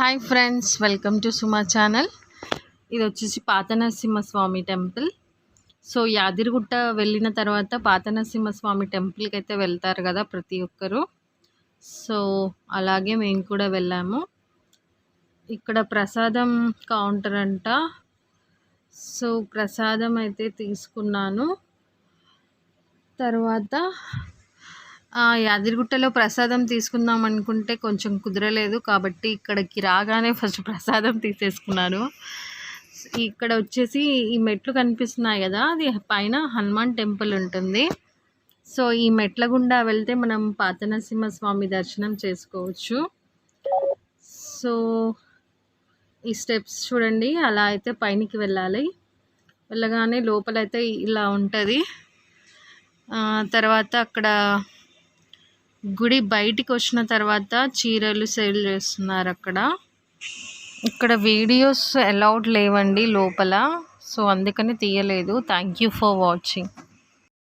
Hi friends welcome to Suma channel ఇది వచ్చేసి పాత నరసింహస్వామి టెంపుల్. సో యాదిరిగుట్ట వెళ్ళిన తర్వాత పాత నరసింహస్వామి టెంపుల్కి అయితే వెళ్తారు కదా ప్రతి ఒక్కరూ. సో అలాగే మేము కూడా వెళ్ళాము. ఇక్కడ ప్రసాదం కౌంటర్ అంట. సో ప్రసాదం అయితే తీసుకున్నాను. తర్వాత యాదగిరిగుట్టలో ప్రసాదం తీసుకుందాం అనుకుంటే కొంచెం కుదరలేదు కాబట్టి ఇక్కడికి రాగానే ఫస్ట్ ప్రసాదం తీసేసుకున్నాను. ఇక్కడ వచ్చేసి ఈ మెట్లు కనిపిస్తున్నాయి కదా అది పైన హనుమాన్ టెంపుల్ ఉంటుంది. సో ఈ మెట్ల గుండా వెళ్తే మనం పాతనరసింహ స్వామి దర్శనం చేసుకోవచ్చు. సో ఈ స్టెప్స్ చూడండి అలా అయితే పైనకి వెళ్ళాలి. వెళ్ళగానే లోపలైతే ఇలా ఉంటుంది. తర్వాత అక్కడ గుడి బయటికి వచ్చిన తర్వాత చీరలు సేల్ చేస్తున్నారు అక్కడ ఇక్కడ వీడియోస్ అలౌడ్ లేవండి లోపల. సో అందుకని తీయలేదు. Thank you for watching